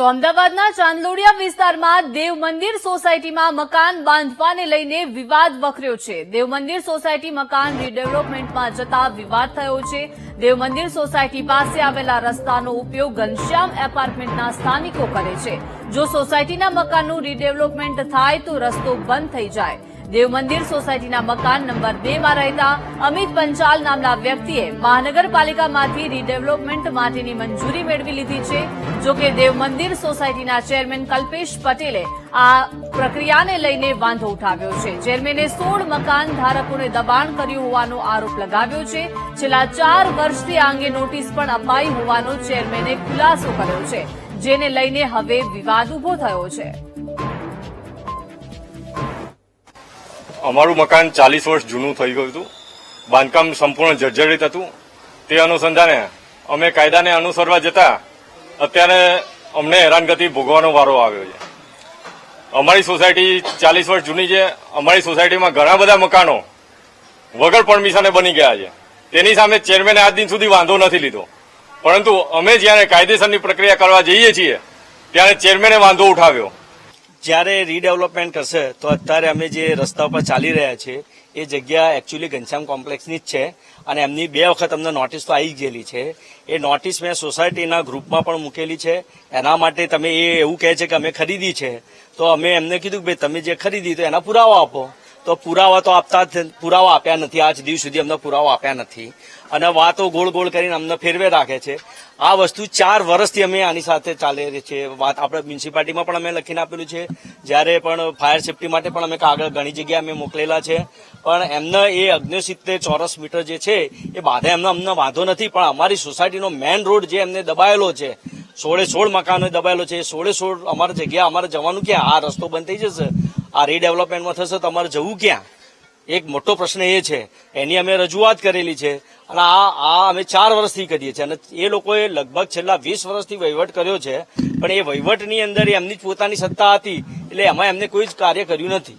તો અમદાવાદના ચાંદલોડિયા વિસ્તારમાં દેવ મંદિર સોસાયટીમાં મકાન બાંધવાને લઈને વિવાદ વખર્યો છે. દેવ મંદિર સોસાયટી મકાન રીડેવલપમેન્ટમાં જતા વિવાદ થયો છે. દેવ મંદિર સોસાયટી પાસે આવેલા રસ્તાનો ઉપયોગ ઘનશ્યામ એપાર્ટમેન્ટના સ્થાનિકો કરે છે. જો સોસાયટીના મકાનનું રીડેવલપમેન્ટ થાય તો રસ્તો બંધ થઈ જાય. દેવ મંદિર સોસાયટીના મકાન નંબર બે માં રહેતા અમિત પંચાલ નામના વ્યક્તિએ મહાનગરપાલિકામાંથી રીડેવલપમેન્ટ માટેની મંજૂરી મેળવી લીધી છે. જોકે દેવ મંદિર સોસાયટીના ચેરમેન કલ્પેશ પટેલે આ પ્રક્રિયાને લઈને વાંધો ઉઠાવ્યો છે. ચેરમેને સોળ મકાન ધારકોને દબાણ કર્યું હોવાનો આરોપ લગાવ્યો છે. છેલ્લા ચાર વર્ષથી આ અંગે નોટિસ પણ અપાઈ હોવાનો ચેરમેને ખુલાસો કર્યો છે, જેને લઈને હવે વિવાદ ઊભો થયો છે. અમારું મકાન ચાલીસ વર્ષ જૂનું થઈ ગયું હતું. બાંધકામ સંપૂર્ણ જર્જરિત હતું. તે અનુસંધાને અમે કાયદાને અનુસરવા જતા અત્યારે અમને હેરાનગતિ ભોગવાનો વારો આવ્યો છે. અમારી સોસાયટી ચાલીસ વર્ષ જૂની છે. અમારી સોસાયટીમાં ઘણા બધા મકાનો વગર પરમિશને બની ગયા છે. તેની સામે ચેરમેને આજ દિન સુધી વાંધો નથી લીધો. પરંતુ અમે જ્યારે કાયદેસરની પ્રક્રિયા કરવા જઈએ છીએ, ત્યારે ચેરમેને વાંધો ઉઠાવ્યો. જ્યારે રીડેવલપમેન્ટ કરશે તો અત્યારે અમે જે રસ્તા પર ચાલી રહ્યા છીએ એ જગ્યા એકચ્યુઅલી ઘનશ્યામ કોમ્પ્લેક્સની જ છે. અને એમની બે વખત અમને નોટિસ તો આવી ગયેલી છે. એ નોટિસ મેં સોસાયટીના ગ્રુપમાં પણ મૂકેલી છે. એના માટે તમે એ એવું કહે છે કે અમે ખરીદી છે. તો અમે એમને કીધું કે ભાઈ, તમે જે ખરીદી તો એના પુરાવા આપો. તો પુરાવા તો આપતા પુરાવા આપ્યા નથી. આજ દિવસ સુધી અમને પુરાવા આપ્યા નથી. અને વાતો ગોળ ગોળ કરીને અમને ફેરવે રાખે છે. આ વસ્તુ ચાર વર્ષથી અમે આની સાથે ચાલે છે. વાત આપણે મ્યુનિસિપાલિટીમાં પણ અમે લખીને આપેલું છે. જ્યારે પણ ફાયર સેફટી માટે પણ અમે કાગળ ઘણી જગ્યાએ અમે મોકલેલા છે. પણ એમને એ અગ્નિસિત્તેર ચોરસ મીટર જે છે, એ બાધા એમને અમને વાંધો નથી. પણ અમારી સોસાયટીનો મેન રોડ જે એમને દબાયેલો છે, સોળે સોળ મકાનો દબાયેલો છે, સોળે સોળ અમારી જગ્યા અમારે જવાનું ક્યાં? આ રસ્તો બંધ થઈ જશે. આ રીડેવલપમેન્ટમાં થશે તમારે જવું ક્યાં? એક મોટો પ્રશ્ન એ છે. એની અમે રજૂઆત કરેલી છે અને આ આ અમે ચાર વર્ષથી કરીએ છીએ અને એ લોકોએ લગભગ છેલ્લા વીસ વર્ષથી વહીવટ કર્યો છે. પણ એ વહીવટની અંદર એમની જ પોતાની સત્તા હતી. એટલે એમાં એમને કોઈ જ કાર્ય કર્યું નથી.